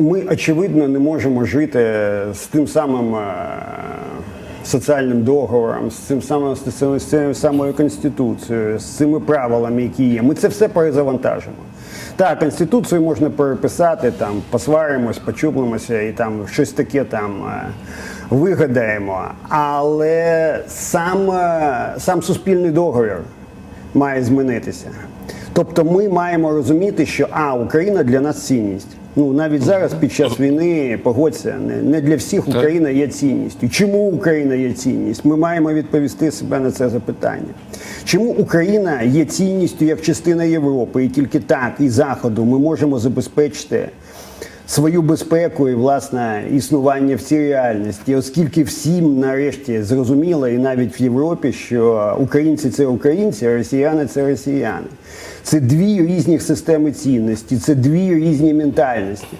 ми очевидно не можемо жити з тим самим е, соціальним договором, з цим самим з цією самою конституцією, з цими правилами, які є. Ми це все перезавантажимо. Так, конституцію можна переписати, там посваримось, почуплимося і там щось таке там е, вигадаємо. Але сам, е, сам суспільний договір має змінитися. Тобто ми маємо розуміти, що а Україна для нас цінність. Ну навіть зараз під час війни погодься, не, не для всіх Україна є цінністю. Чому Україна є цінність? Ми маємо відповісти себе на це запитання. Чому Україна є цінністю як частина Європи, і тільки так, і Заходу ми можемо забезпечити свою безпеку і власне існування в цій реальності, оскільки всім нарешті зрозуміло, і навіть в Європі, що українці це українці, а росіяни це росіяни. Це дві різні системи цінності, це дві різні ментальності.